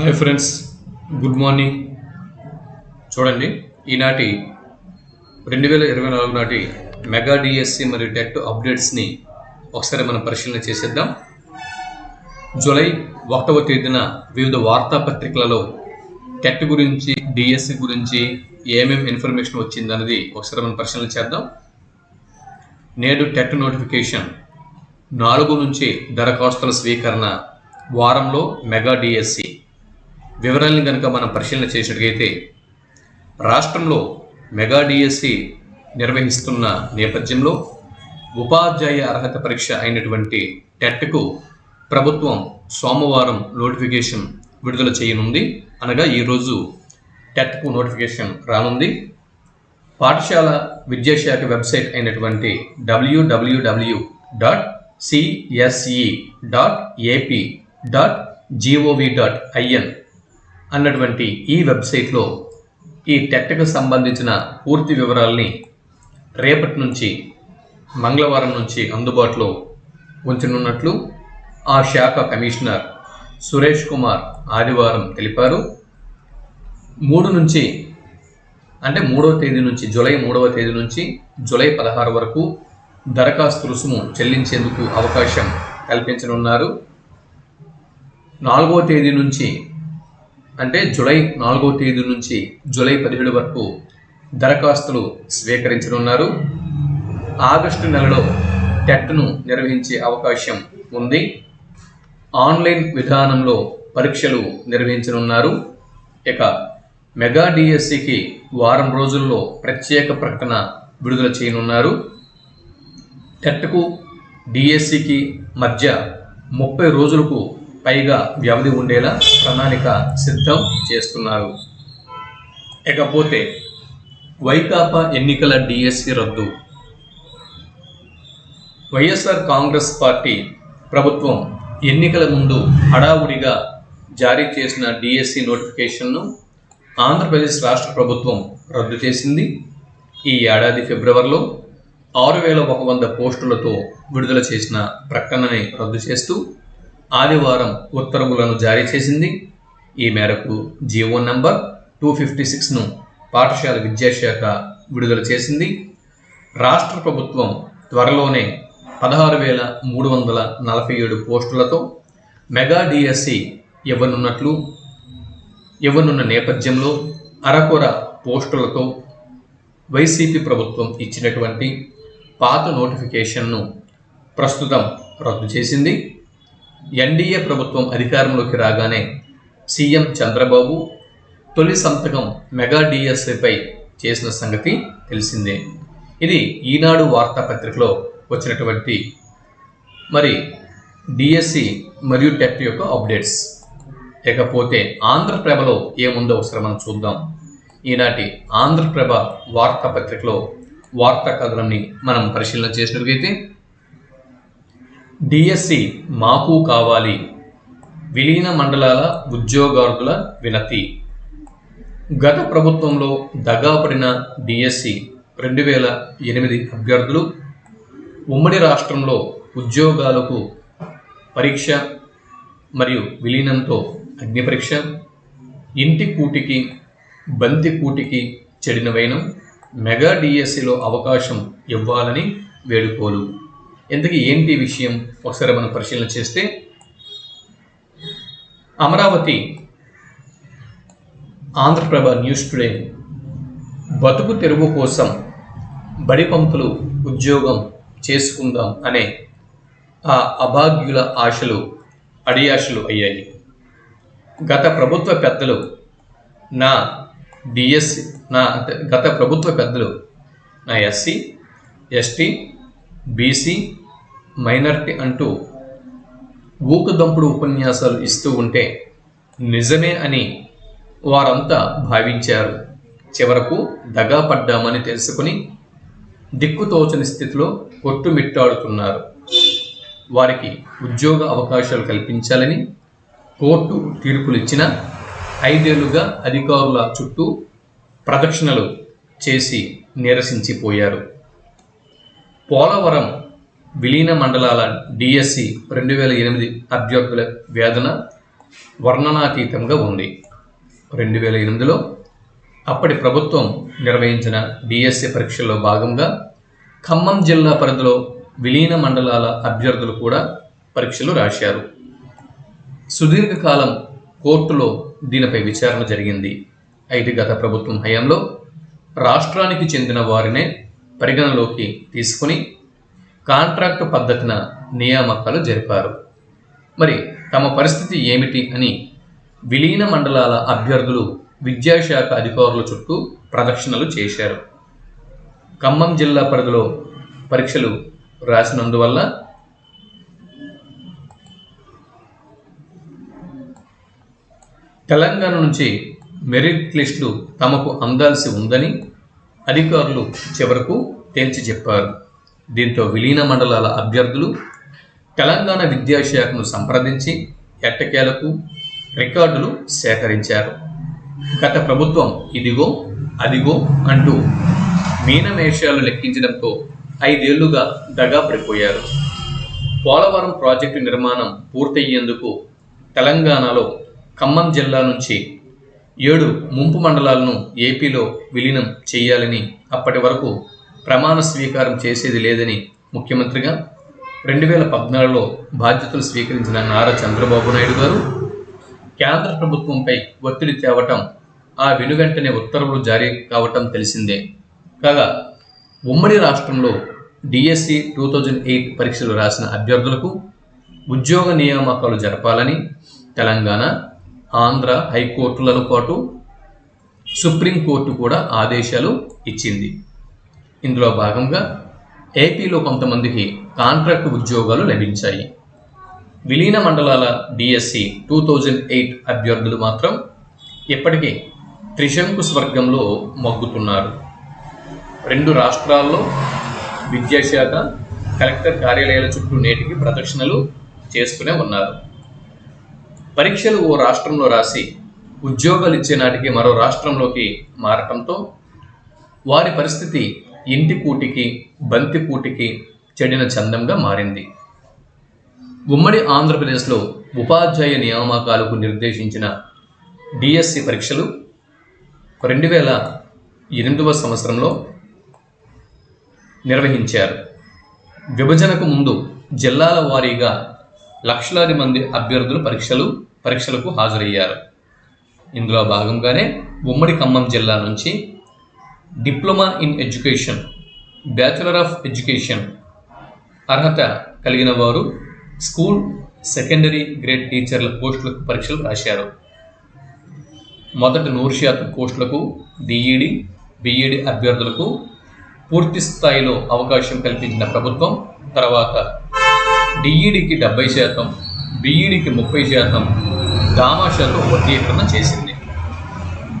Hi friends good morning. చూడండి ఈనాటి రెండు వేల ఇరవై నాలుగు నాటి మెగా డిఎస్సి మరియు టెట్ అప్డేట్స్ని ఒకసారి మనం పరిశీలన చేసేద్దాం. జూలై ఒకటవ తేదీన వివిధ వార్తాపత్రికలలో టెట్ గురించి డిఎస్సి గురించి ఏమేమి ఇన్ఫర్మేషన్ వచ్చిందన్నది ఒకసారి మనం పరిశీలన చేద్దాం. నేడు టెట్ నోటిఫికేషన్ నాలుగు నుంచి దరఖాస్తుల స్వీకరణ వారంలో మెగా డిఎస్సి వివరాలను కనుక మనం పరిశీలన చేసినట్లయితే రాష్ట్రంలో మెగా డిఎస్సి నిర్వహిస్తున్న నేపథ్యంలో ఉపాధ్యాయ అర్హత పరీక్ష అయినటువంటి టెట్కు ప్రభుత్వం సోమవారం నోటిఫికేషన్ విడుదల చేయనుంది. అనగా ఈరోజు టెట్కు నోటిఫికేషన్ రానుంది. పాఠశాల విద్యాశాఖ వెబ్సైట్ అయినటువంటి డబ్ల్యూడబ్ల్యూడబ్ల్యూ dot CSE dot AP dot GOV dot IN అన్నటువంటి ఈ వెబ్సైట్లో ఈ టెట్కు సంబంధించిన పూర్తి వివరాల్ని రేపటి నుంచి మంగళవారం నుంచి అందుబాటులో ఉంచనున్నట్లు ఆ శాఖ కమిషనర్ సురేష్ కుమార్ ఆదివారం తెలిపారు. మూడు నుంచి అంటే మూడవ తేదీ నుంచి జూలై మూడవ తేదీ నుంచి జూలై పదహారు వరకు దరఖాస్తు రుసుము చెల్లించేందుకు అవకాశం కల్పించనున్నారు. నాలుగవ తేదీ నుంచి అంటే జూలై నాలుగో తేదీ నుంచి జూలై పదిహేడు వరకు దరఖాస్తులు స్వీకరించనున్నారు. ఆగస్టు నెలలో టెట్ను నిర్వహించే అవకాశం ఉంది. ఆన్లైన్ విధానంలో పరీక్షలు నిర్వహించనున్నారు. ఇక మెగా డిఎస్సికి వారం రోజుల్లో ప్రత్యేక ప్రకటన విడుదల చేయనున్నారు. టెట్కు డిఎస్సికి మధ్య ముప్పై రోజులకు పైగా వ్యవధి ఉండేలా ప్రణాళిక సిద్ధం చేస్తున్నారు. ఇకపోతే వైకాపా ఎన్నికల డిఎస్సి రద్దు. వైఎస్ఆర్ కాంగ్రెస్ పార్టీ ప్రభుత్వం ఎన్నికల ముందు హడావుడిగా జారీ చేసిన డిఎస్సి నోటిఫికేషన్ను ఆంధ్రప్రదేశ్ రాష్ట్ర ప్రభుత్వం రద్దు చేసింది. ఈ ఏడాది ఫిబ్రవరిలో ఆరు వేల ఒక వంద పోస్టులతో విడుదల చేసిన ప్రకటనని రద్దు చేస్తూ ఆదివారం ఉత్తర్వులను జారీ చేసింది. ఈ మేరకు జీవో నంబర్ టూ ఫిఫ్టీ సిక్స్ను పాఠశాల విద్యాశాఖ విడుదల చేసింది. రాష్ట్ర ప్రభుత్వం త్వరలోనే పదహారు వేల మూడు వందల నలభై ఏడు పోస్టులతో మెగా డిఎస్సి ఇవ్వనున్నట్లు ఇవ్వనున్న నేపథ్యంలో అరకొర పోస్టులతో వైసీపీ ప్రభుత్వం ఇచ్చినటువంటి పాత నోటిఫికేషన్ను ప్రస్తుతం రద్దు చేసింది. ఎన్డీఏ ప్రభుత్వం అధికారంలోకి రాగానే సీఎం చంద్రబాబు తొలి సంతకం మెగా డిఎస్ఏపై చేసిన సంగతి తెలిసిందే. ఇది ఈనాడు వార్తాపత్రికలో వచ్చినటువంటి మరి డిఎస్సి మరియు టెట్ యొక్క అప్డేట్స్. లేకపోతే ఆంధ్రప్రభలో ఏముందో ఒకసారి మనం చూద్దాం. ఈనాటి ఆంధ్రప్రభ వార్తాపత్రికలో వార్తా కథనాన్ని మనం పరిశీలన చేసినట్లయితే డిఎస్సి మాకు కావాలి. విలీన మండలాల ఉద్యోగార్థుల వినతి. గత ప్రభుత్వంలో దగాపడిన డిఎస్సి రెండు వేల ఎనిమిది అభ్యర్థులు ఉమ్మడి రాష్ట్రంలో ఉద్యోగాలకు పరీక్ష మరియు విలీనంతో అగ్నిపరీక్ష ఇంటి కూటికి బంతి కూటికి చెడిన వైనం మెగా డిఎస్సిలో అవకాశం ఇవ్వాలని వేడుకోలు. ఎందుకు ఏంటి విషయం ఒకసారి మనం పరిశీలన చేస్తే? అమరావతి ఆంధ్రప్రభ న్యూస్ టుడే బతుకు తెరువు కోసం బడి పంపులు ఉద్యోగం చేసుకుందాం అనే ఆ అభాగ్యుల ఆశలు అడియాశలు అయ్యాయి. గత ప్రభుత్వ పెద్దలు నా డిఎస్సి నా గత ప్రభుత్వ పెద్దలు నా ఎస్సీ ఎస్టీ బీసీ మైనారిటీ అంటూ ఊకదంపుడు ఉపన్యాసాలు ఇస్తూ ఉంటే నిజమే అని వారంతా భావించారు. చివరకు దగా పడ్డామని తెలుసుకుని దిక్కుతోచని స్థితిలో కొట్టుమిట్టాడుతున్నారు. వారికి ఉద్యోగ అవకాశాలు కల్పించాలని కోర్టు తీర్పులిచ్చిన ఐదేళ్ళుగా అధికారుల చుట్టూ ప్రదక్షిణలు చేసి నిరసించిపోయారు. పోలవరం విలీన మండలాల డిఎస్సి రెండు వేల ఎనిమిది అభ్యర్థుల వేదన వర్ణనాతీతంగా ఉంది. రెండు వేల ఎనిమిదిలో అప్పటి ప్రభుత్వం నిర్వహించిన డిఎస్సి పరీక్షల్లో భాగంగా ఖమ్మం జిల్లా పరిధిలో విలీన మండలాల అభ్యర్థులు కూడా పరీక్షలు రాశారు. సుదీర్ఘకాలం కోర్టులో దీనిపై విచారణ జరిగింది. అయితే గత ప్రభుత్వం హయాంలో రాష్ట్రానికి చెందిన వారినే పరిగణలోకి తీసుకుని కాంట్రాక్టు పద్ధతిన నియామకాలు జరిపారు. మరి తమ పరిస్థితి ఏమిటి అని విలీన మండలాల అభ్యర్థులు విద్యాశాఖ అధికారుల చుట్టూ ప్రదక్షిణలు చేశారు. ఖమ్మం జిల్లా పరిధిలో పరీక్షలు రాసినందువల్ల తెలంగాణ నుంచి మెరిట్ లిస్టులు తమకు అందాల్సి ఉందని అధికారులు చివరకు తేల్చి చెప్పారు. దీంతో విలీన మండలాల అభ్యర్థులు తెలంగాణ విద్యాశాఖను సంప్రదించి ఎట్టకేలకు రికార్డులు సేకరించారు. గత ప్రభుత్వం ఇదిగో అదిగో అంటూ మీనమేషాలు లెక్కించడంతో ఐదేళ్ళుగా దగా పడిపోయారు. పోలవరం ప్రాజెక్టు నిర్మాణం పూర్తయ్యేందుకు తెలంగాణలో ఖమ్మం జిల్లా నుంచి ఏడు ముంపు మండలాలను ఏపీలో విలీనం చేయాలని అప్పటి వరకు ప్రమాణ స్వీకారం చేసేది లేదని ముఖ్యమంత్రిగా రెండు వేల పద్నాలుగులో బాధ్యతలు స్వీకరించిన నారా చంద్రబాబు నాయుడు గారు కేంద్ర ప్రభుత్వంపై ఒత్తిడి తేవటం ఆ వెనువెంటనే ఉత్తర్వులు జారీ కావటం తెలిసిందే. కాగా ఉమ్మడి రాష్ట్రంలో డిఎస్సి టూ థౌజండ్ ఎయిట్ పరీక్షలు రాసిన అభ్యర్థులకు ఉద్యోగ నియామకాలు జరపాలని తెలంగాణ ఆంధ్ర హైకోర్టులను పాటు సుప్రీంకోర్టు కూడా ఆదేశాలు ఇచ్చింది. ఇందులో భాగంగా ఏపీలో కొంతమందికి కాంట్రాక్ట్ ఉద్యోగాలు లభించాయి. విలీన మండలాల డిఎస్సి టూ థౌజండ్ ఎయిట్ అభ్యర్థులు మాత్రం ఇప్పటికీ త్రిశంకు స్వర్గంలో మొగ్గుతున్నారు. రెండు రాష్ట్రాల్లో విద్యాశాఖ కలెక్టర్ కార్యాలయాల చుట్టూ నేటికి ప్రదక్షిణలు చేస్తూనే ఉన్నారు. పరీక్షలు ఓ రాష్ట్రంలో రాసి ఉద్యోగాలు ఇచ్చే నాటికి మరో రాష్ట్రంలోకి మారటంతో వారి పరిస్థితి ఇంటి కూటికి బంతి కూటికి చెడిన చందంగా మారింది. ఉమ్మడి ఆంధ్రప్రదేశ్లో ఉపాధ్యాయ నియామకాలకు నిర్దేశించిన డిఎస్సి పరీక్షలు రెండు వేల ఎనిమిదవ సంవత్సరంలో నిర్వహించారు. విభజనకు ముందు జిల్లాల వారీగా లక్షలాది మంది అభ్యర్థులు పరీక్షలు పరీక్షలకు హాజరయ్యారు. ఇందులో భాగంగానే ఉమ్మడి ఖమ్మం జిల్లా నుంచి diploma in education bachelor of education అర్హత కలిగిన వారు స్కూల్ సెకండరీ గ్రేడ్ టీచర్ల పోస్టులకు పరీక్షలు రాశారు. మొదటి నూరు శాతం పోస్టులకు డిఈడి బిఈడి అభ్యర్థులకు పూర్తి స్థాయిలో అవకాశం కల్పించిన ప్రభుత్వం తర్వాత డిఈడికి డెబ్బై శాతం బిఈడికి ముప్పై శాతం దామాషాతో వర్గీకరణ చేసింది.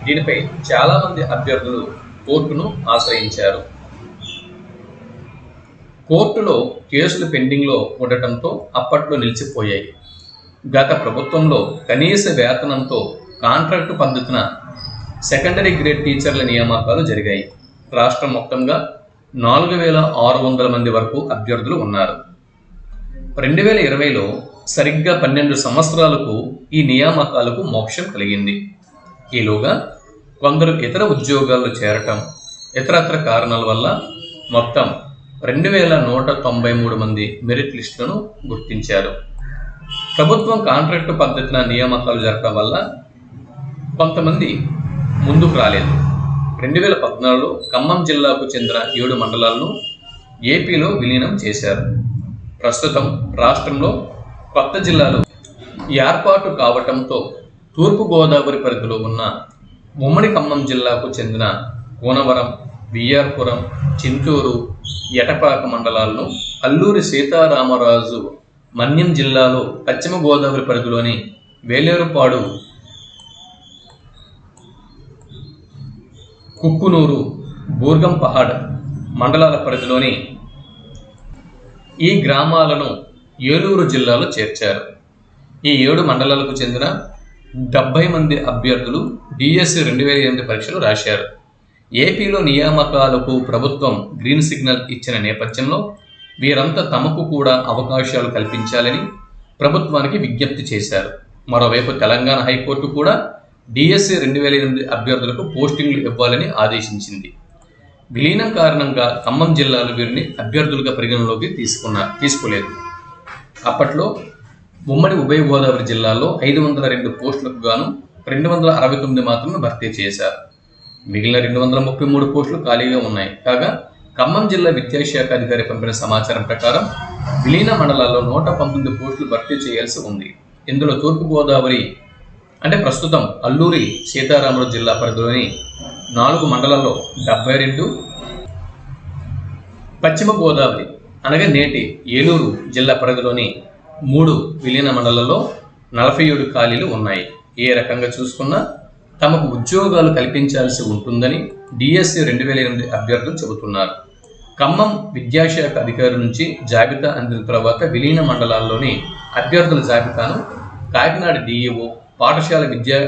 దీనిపై చాలామంది అభ్యర్థులు కోర్టును ఆశ్రయించారు. కోర్టులో కేసులు పెండింగ్లో ఉండటంతో అప్పట్లో నిలిచిపోయాయి. గత ప్రభుత్వంలో కనీస వేతనంతో కాంట్రాక్టు పద్ధతిన సెకండరీ గ్రేడ్ టీచర్ల నియామకాలు జరిగాయి. రాష్ట్రం మొత్తంగా నాలుగు వేల ఆరు వందల మంది వరకు అభ్యర్థులు ఉన్నారు. రెండు వేల ఇరవైలో సరిగ్గా పన్నెండు సంవత్సరాలకు ఈ నియామకాలకు మోక్షం కలిగింది. ఈలోగా కొందరు ఇతర ఉద్యోగాల్లో చేరటం ఇతరత్ర కారణాల వల్ల మొత్తం రెండు వేల నూట తొంభై మూడు మంది మెరిట్ లిస్టులను గుర్తించారు. ప్రభుత్వం కాంట్రాక్టు పద్ధతిన నియామకాలు జరపడం వల్ల కొంతమంది ముందుకు రాలేదు. రెండు వేల పద్నాలుగులో ఖమ్మం జిల్లాకు చెందిన ఏడు మండలాలను ఏపీలో విలీనం చేశారు. ప్రస్తుతం రాష్ట్రంలో కొత్త జిల్లాలు ఏర్పాటు కావటంతో తూర్పుగోదావరి పరిధిలో ఉన్న ఉమ్మడి ఖమ్మం జిల్లాకు చెందిన కోనవరం విఆర్పురం చింతూరు ఎటపాక మండలాలను అల్లూరి సీతారామరాజు మన్యం జిల్లాలో పశ్చిమ గోదావరి పరిధిలోని వేలేరుపాడు కుక్కునూరు బూర్గంపహాడ్ మండలాల పరిధిలోని ఈ గ్రామాలను ఏలూరు జిల్లాలో చేర్చారు. ఈ ఏడు మండలాలకు చెందిన డెబ్బై మంది అభ్యర్థులు డిఎస్సి రెండు వేల ఎనిమిది పరీక్షలు రాశారు. ఏపీలో నియామకాలకు ప్రభుత్వం గ్రీన్ సిగ్నల్ ఇచ్చిన నేపథ్యంలో వీరంతా తమకు కూడా అవకాశాలు కల్పించాలని ప్రభుత్వానికి విజ్ఞప్తి చేశారు. మరోవైపు తెలంగాణ హైకోర్టు కూడా డిఎస్సి రెండు వేల ఎనిమిది అభ్యర్థులకు పోస్టింగ్లు ఇవ్వాలని ఆదేశించింది. విలీనం కారణంగా ఖమ్మం జిల్లాలో వీరిని అభ్యర్థులుగా పరిగణలోకి తీసుకున్న తీసుకోలేదు. అప్పట్లో ఉమ్మడి ఉభయ గోదావరి జిల్లాలో ఐదు వందల రెండు పోస్టులకు గాను రెండు వందల అరవై తొమ్మిది మాత్రమే భర్తీ చేశారు. మిగిలిన రెండు వందల ముప్పై మూడు పోస్టులు ఖాళీగా ఉన్నాయి. కాగా ఖమ్మం జిల్లా విద్యాశాఖ అధికారి పంపిన సమాచారం ప్రకారం విలీన మండలాల్లో నూట పంతొమ్మిది పోస్టులు భర్తీ చేయాల్సి ఉంది. ఇందులో తూర్పుగోదావరి అంటే ప్రస్తుతం అల్లూరి సీతారామరాజు జిల్లా పరిధిలోని నాలుగు మండలాల్లో డెబ్బై రెండు పశ్చిమ గోదావరి అనగా నేటి ఏలూరు జిల్లా పరిధిలోని మూడు విలీన మండలాల్లో నలభై ఏడు ఖాళీలు ఉన్నాయి. ఏ రకంగా చూసుకున్నా తమకు ఉద్యోగాలు కల్పించాల్సి ఉంటుందని డిఎస్సి రెండు వేల ఎనిమిది అభ్యర్థులు చెబుతున్నారు. ఖమ్మం విద్యాశాఖ అధికారి నుంచి జాబితా అందిన తర్వాత విలీన మండలాల్లోని అభ్యర్థుల జాబితాను కాకినాడ డిఈఓ పాఠశాల విద్యా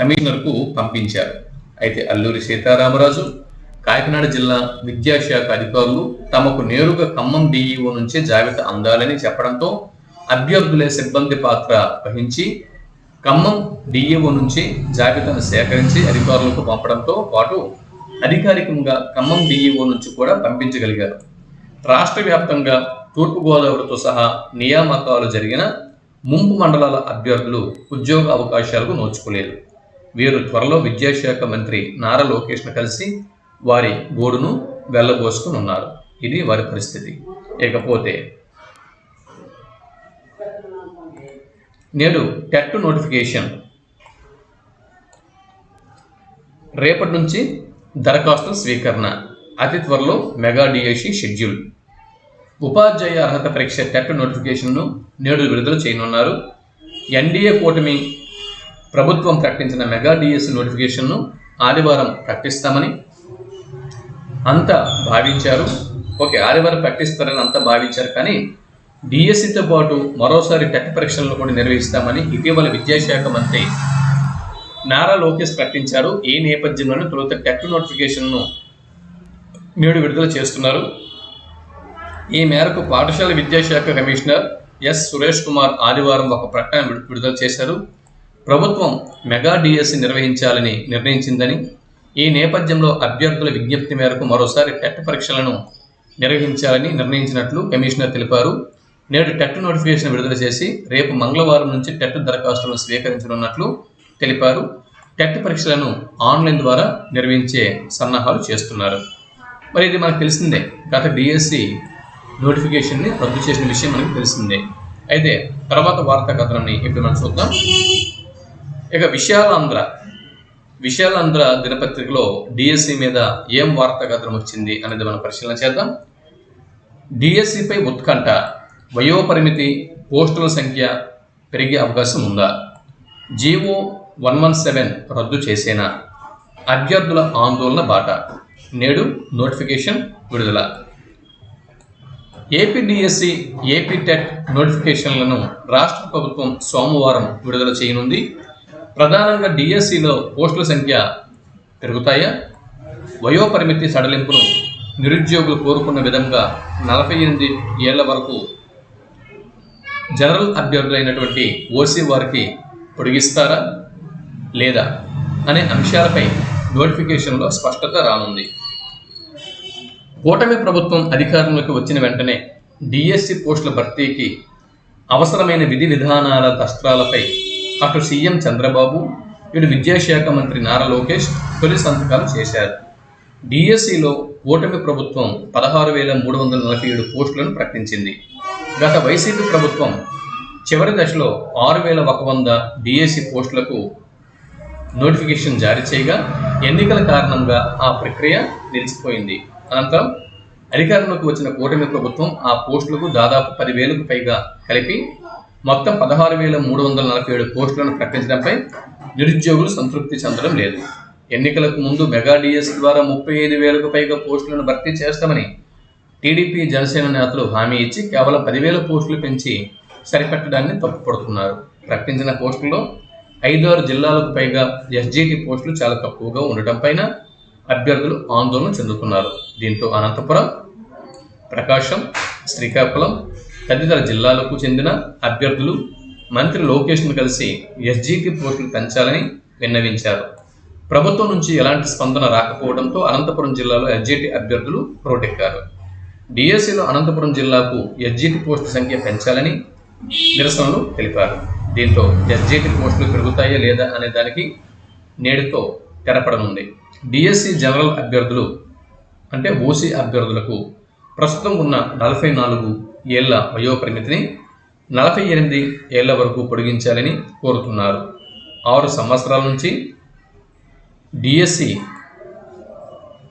కమిషనర్కు పంపించారు. అయితే అల్లూరి సీతారామరాజు కాకినాడ జిల్లా విద్యాశాఖ అధికారులు తమకు నేరుగా ఖమ్మం డిఈఓ నుంచే జాబితా అందాలని చెప్పడంతో అభ్యర్థులే సిబ్బంది పాత్ర వహించి ఖమ్మం డిఈఓ నుంచి జాబితాను సేకరించి అధికారులకు పంపడంతో పాటు అధికారికంగా ఖమ్మం డిఈఓ నుంచి కూడా పంపించగలిగారు. రాష్ట్ర వ్యాప్తంగా తూర్పుగోదావరితో సహా నియామకాలు జరిగిన ముంపు మండలాల అభ్యర్థులు ఉద్యోగ అవకాశాలకు నోచుకోలేదు. వీరు త్వరలో విద్యాశాఖ మంత్రి నారా లోకేష్ను కలిసి వారి గోడును వెళ్ళబోసుకుని ఉన్నారు ఇది వారి పరిస్థితి. ఇకపోతే నేడు టెట్ నోటిఫికేషన్. రేపటి నుంచి దరఖాస్తు స్వీకరణ. అతి త్వరలో మెగా డిఎస్సి షెడ్యూల్. ఉపాధ్యాయ అర్హత పరీక్ష టెట్ నోటిఫికేషన్ను నేడు విడుదల చేయనున్నారు. ఎన్డీఏ కూటమి ప్రభుత్వం ప్రకటించిన మెగా డిఎస్సి నోటిఫికేషన్ను ఆదివారం ప్రకటిస్తామని అంతా భావించారు. ఓకే ఆదివారం ప్రకటిస్తారని అంతా భావించారు కానీ డిఎస్సితో పాటు మరోసారి టెట్ పరీక్షలను కూడా నిర్వహిస్తామని ఇటీవల విద్యాశాఖ మంత్రి నారా లోకేష్ ప్రకటించారు. ఈ నేపథ్యంలోనే తొలుత టెట్ నోటిఫికేషన్ను నేడు విడుదల చేస్తున్నారు. ఈ మేరకు పాఠశాల విద్యాశాఖ కమిషనర్ ఎస్ సురేష్ కుమార్ ఆదివారం ఒక ప్రకటన విడుదల చేశారు. ప్రభుత్వం మెగా డిఎస్సి నిర్వహించాలని నిర్ణయించిందని ఈ నేపథ్యంలో అభ్యర్థుల విజ్ఞప్తి మేరకు మరోసారి టెట్ పరీక్షలను నిర్వహించాలని నిర్ణయించినట్లు కమిషనర్ తెలిపారు. నేడు టెట్ నోటిఫికేషన్ విడుదల చేసి రేపు మంగళవారం నుంచి టెట్ దరఖాస్తులను స్వీకరించనున్నట్లు తెలిపారు. టెట్ పరీక్షలను ఆన్లైన్ ద్వారా నిర్వహించే సన్నాహాలు చేస్తున్నారు. మరి ఇది మనకు తెలిసిందే. గత డిఎస్సి నోటిఫికేషన్ని రద్దు చేసిన విషయం మనకు తెలిసిందే. అయితే తర్వాత వార్తా కథనాన్ని ఇప్పుడు మనం చూద్దాం. ఇక విశాలాంధ్ర విశాలాంధ్ర దినపత్రికలో డిఎస్సి మీద ఏం వార్తా కథనం వచ్చింది అనేది మనం పరిశీలన చేద్దాం. డిఎస్సిపై ఉత్కంఠ వయోపరిమితి పోస్టుల సంఖ్య పెరిగే అవకాశం ఉందా? జీవో వన్ వన్ సెవెన్ రద్దు చేసేనా? అభ్యర్థుల ఆందోళన బాట. నేడు నోటిఫికేషన్ విడుదల. ఏపీ డిఎస్సి ఏపీ టెట్ నోటిఫికేషన్లను రాష్ట్ర ప్రభుత్వం సోమవారం విడుదల చేయనుంది. ప్రధానంగా డిఎస్సిలో పోస్టుల సంఖ్య పెరుగుతాయా? వయోపరిమితి సడలింపును నిరుద్యోగులు కోరుకున్న విధంగా నలభై ఎనిమిది ఏళ్ళ వరకు జనరల్ అభ్యర్థులైనటువంటి ఓసీ వారికి పొడిగిస్తారా లేదా అనే అంశాలపై నోటిఫికేషన్లో స్పష్టత రానుంది. కూటమి ప్రభుత్వం అధికారంలోకి వచ్చిన వెంటనే డిఎస్సి పోస్టుల భర్తీకి అవసరమైన విధి విధానాల దస్త్రాలపై అటు సీఎం చంద్రబాబు ఇటు విద్యాశాఖ మంత్రి నారా లోకేష్ తొలి సంతకాలు చేశారు. డిఎస్సిలో కూటమి ప్రభుత్వం పదహారు వేల మూడు వందల నలభై ఏడు పోస్టులను ప్రకటించింది. గత వైసీపీ ప్రభుత్వం చివరి దశలో ఆరు వేల ఒక వంద డిఎస్సి పోస్టులకు నోటిఫికేషన్ జారీ చేయగా ఎన్నికల కారణంగా ఆ ప్రక్రియ నిలిచిపోయింది. అనంతరం అధికారంలోకి వచ్చిన కూటమి ప్రభుత్వం ఆ పోస్టులకు దాదాపు పదివేలకు పైగా కలిపి మొత్తం పదహారు వేల మూడు వందల నలభై ఏడు పోస్టులను ప్రకటించడంపై నిరుద్యోగులు సంతృప్తి చెందడం లేదు. ఎన్నికలకు ముందు మెగా డిఎస్ ద్వారా ముప్పై ఐదు వేలకు పైగా పోస్టులను భర్తీ చేస్తామని టీడీపీ జనసేన నేతలు హామీ ఇచ్చి కేవలం పదివేల పోస్టులు పెంచి సరిపెట్టడాన్ని తప్పుపడుతున్నారు. ప్రకటించిన పోస్టుల్లో ఐదారు జిల్లాలకు పైగా ఎస్జీటీ పోస్టులు చాలా తక్కువగా ఉండటం పైన అభ్యర్థులు ఆందోళన చెందుతున్నారు. దీంతో అనంతపురం ప్రకాశం శ్రీకాకుళం తదితర జిల్లాలకు చెందిన అభ్యర్థులు మంత్రి లోకేష్ను కలిసి ఎస్జీటీ పోస్టులు పెంచాలని విన్నవించారు. ప్రభుత్వం నుంచి ఎలాంటి స్పందన రాకపోవడంతో అనంతపురం జిల్లాలో ఎస్జీటీ అభ్యర్థులు రోడ్డెక్కారు డిఎస్సిలో అనంతపురం జిల్లాకు ఎస్జీటీ పోస్టు సంఖ్య పెంచాలని నిరసనలు తెలిపారు. దీంతో ఎస్జీటీ పోస్టులు పెరుగుతాయా లేదా అనే దానికి నేడుతో తెరపడనుంది. డిఎస్సి జనరల్ అభ్యర్థులు అంటే ఓసీ అభ్యర్థులకు ప్రస్తుతం ఉన్న నలభై నాలుగు ఏళ్ళ వయోపరిమితిని నలభై ఎనిమిది ఏళ్ళ వరకు పొడిగించాలని కోరుతున్నారు. ఆరు సంవత్సరాల నుంచి డిఎస్సి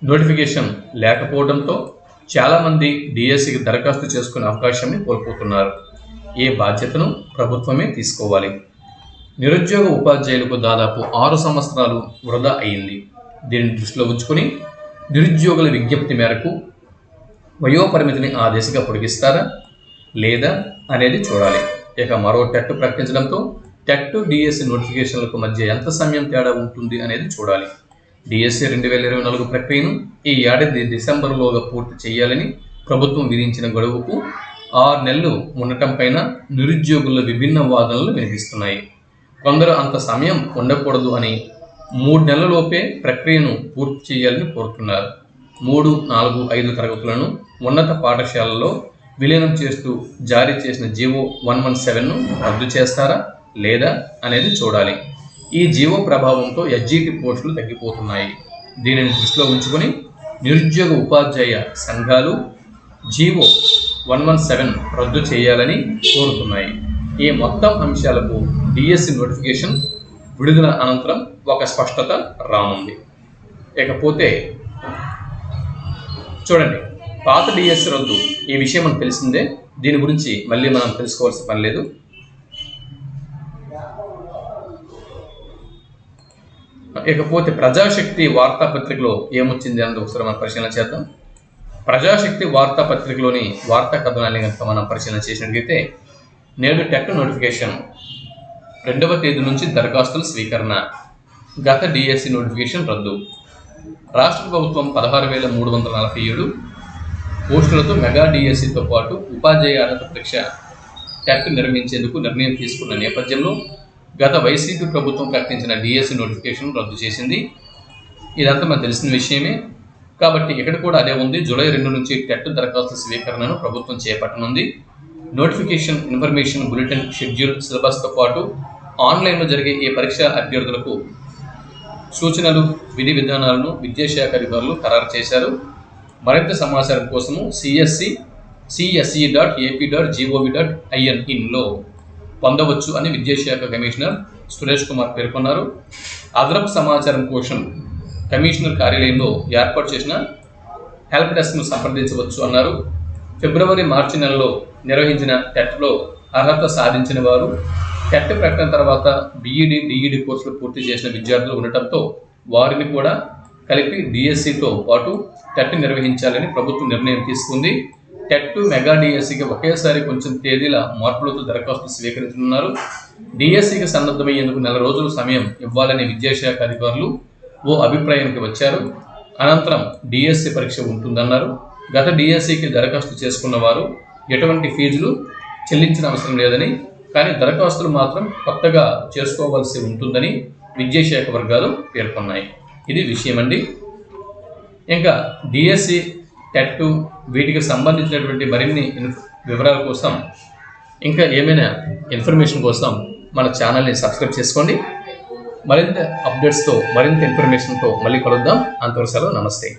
నోటిఫికేషన్ లేకపోవడంతో చాలామంది డిఎస్సికి దరఖాస్తు చేసుకునే అవకాశాన్ని కోల్పోతున్నారు. ఏ బాధ్యతను ప్రభుత్వమే తీసుకోవాలి. నిరుద్యోగ ఉపాధ్యాయులకు దాదాపు ఆరు సంవత్సరాలు వృధా అయింది. దీనిని దృష్టిలో ఉంచుకొని నిరుద్యోగుల విజ్ఞప్తి మేరకు వయోపరిమితిని ఆ దిశగా పొడిగిస్తారా లేదా అనేది చూడాలి. ఇక మరో టెట్ ప్రకటించడంతో టెట్ డిఎస్సి నోటిఫికేషన్లకు మధ్య ఎంత సమయం తేడా ఉంటుంది అనేది చూడాలి. డిఎస్సి రెండు వేల ఇరవై నాలుగు ప్రక్రియను ఈ ఏడాది డిసెంబర్లోగా పూర్తి చేయాలని ప్రభుత్వం విధించిన గడువుకు ఆరు నెలలు ఉండటం పైన నిరుద్యోగుల విభిన్న వాదనలు వినిపిస్తున్నాయి. కొందరు అంత సమయం ఉండకూడదు అని మూడు నెలలలోపే ప్రక్రియను పూర్తి చేయాలని కోరుతున్నారు. మూడు నాలుగు ఐదు తరగతులను ఉన్నత పాఠశాలల్లో విలీనం చేస్తూ జారీ చేసిన జీవో వన్ వన్ సెవెన్ను రద్దు చేస్తారా లేదా అనేది చూడాలి. ఈ జీవో ప్రభావంతో ఎస్జీటీ పోస్టులు తగ్గిపోతున్నాయి. దీనిని దృష్టిలో ఉంచుకొని నిరుద్యోగ ఉపాధ్యాయ సంఘాలు జీవో వన్ వన్ సెవెన్ రద్దు చేయాలని కోరుతున్నాయి. ఈ మొత్తం అంశాలకు డిఎస్సి నోటిఫికేషన్ విడుదల అనంతరం ఒక స్పష్టత రానుంది. ఇకపోతే చూడండి పాత డిఎస్సి రద్దు ఈ విషయం మనకు తెలిసిందే. దీని గురించి మళ్ళీ మనం తెలుసుకోవాల్సిన పని లేదు. ఇకపోతే ప్రజాశక్తి వార్తాపత్రికలో ఏమొచ్చింది అన్నది ఒకసారి మనం పరిశీలన చేద్దాం. ప్రజాశక్తి వార్తాపత్రికలోని వార్తా కథనాన్ని కనుక మనం పరిశీలన చేసినట్లయితే నేడు టెక్ నోటిఫికేషన్ రెండవ తేదీ నుంచి దరఖాస్తుల స్వీకరణ గత డిఎస్సి నోటిఫికేషన్ రద్దు. రాష్ట్ర ప్రభుత్వం పదహారు వేల మూడు వందల నలభై ఏడు పోస్టులతో మెగా డిఎస్సితో పాటు ఉపాధ్యాయ అర్హత పరీక్ష టెక్ నిర్మించేందుకు నిర్ణయం తీసుకున్న నేపథ్యంలో గత వైసీపీ ప్రభుత్వం ప్రకటించిన డిఎస్సి నోటిఫికేషన్ రద్దు చేసింది. ఇదంతా మనకు తెలిసిన విషయమే. కాబట్టి ఇక్కడ కూడా అదే ఉంది. జూలై రెండు నుంచి టెట్ దరఖాస్తు స్వీకరణను ప్రభుత్వం చేపట్టనుంది. నోటిఫికేషన్ ఇన్ఫర్మేషన్ బులెటిన్ షెడ్యూల్ సిలబస్తో పాటు ఆన్లైన్లో జరిగే ఈ పరీక్ష అభ్యర్థులకు సూచనలు విధి విధానాలను విద్యాశాఖ అధికారులు ఖరారు చేశారు. మరింత సమాచారం కోసము CSC CSE dot AP dot GOV dot IN ఇన్లో పొందవచ్చు అని విద్యాశాఖ కమిషనర్ సురేష్ కుమార్ పేర్కొన్నారు. అదనపు సమాచారం కోసం కమిషనర్ కార్యాలయంలో ఏర్పాటు చేసిన హెల్ప్ డెస్క్ను సంప్రదించవచ్చు అన్నారు. ఫిబ్రవరి మార్చి నెలలో నిర్వహించిన టెట్లో అర్హత సాధించిన వారు టెట్ ప్రకటన తర్వాత బీఈడి డిఈడి కోర్సులు పూర్తి చేసిన విద్యార్థులు ఉండటంతో వారిని కూడా కలిపి డిఎస్సితో పాటు టెట్ నిర్వహించాలని ప్రభుత్వం నిర్ణయం తీసుకుంది. టెట్ మెగా డిఎస్సికి ఒకేసారి కొంచెం తేదీల మార్పులతో దరఖాస్తు స్వీకరించనున్నారు డిఎస్సికి సన్నద్ధమయ్యేందుకు నెల రోజుల సమయం ఇవ్వాలని విద్యాశాఖ అధికారులు ఓ అభిప్రాయానికి వచ్చారు. అనంతరం డిఎస్సి పరీక్ష ఉంటుందన్నారు. గత డిఎస్సికి దరఖాస్తు చేసుకున్న వారు ఎటువంటి ఫీజులు చెల్లించిన అవసరం లేదని కానీ దరఖాస్తులు మాత్రం కొత్తగా చేసుకోవాల్సి ఉంటుందని విద్యాశాఖ వర్గాలు పేర్కొన్నాయి. ఇది విషయం అండి ఇంకా డిఎస్సి టెట్టు వీటికి సంబంధించినటువంటి మరిన్ని వివరాల కోసం ఇంకా ఏమైనా ఇన్ఫర్మేషన్ కోసం మన ఛానల్ని సబ్స్క్రైబ్ చేసుకోండి. మరింత అప్డేట్స్తో మరింత ఇన్ఫర్మేషన్తో మళ్ళీ కలుద్దాం. అంతవరకు సెలవు. నమస్తే.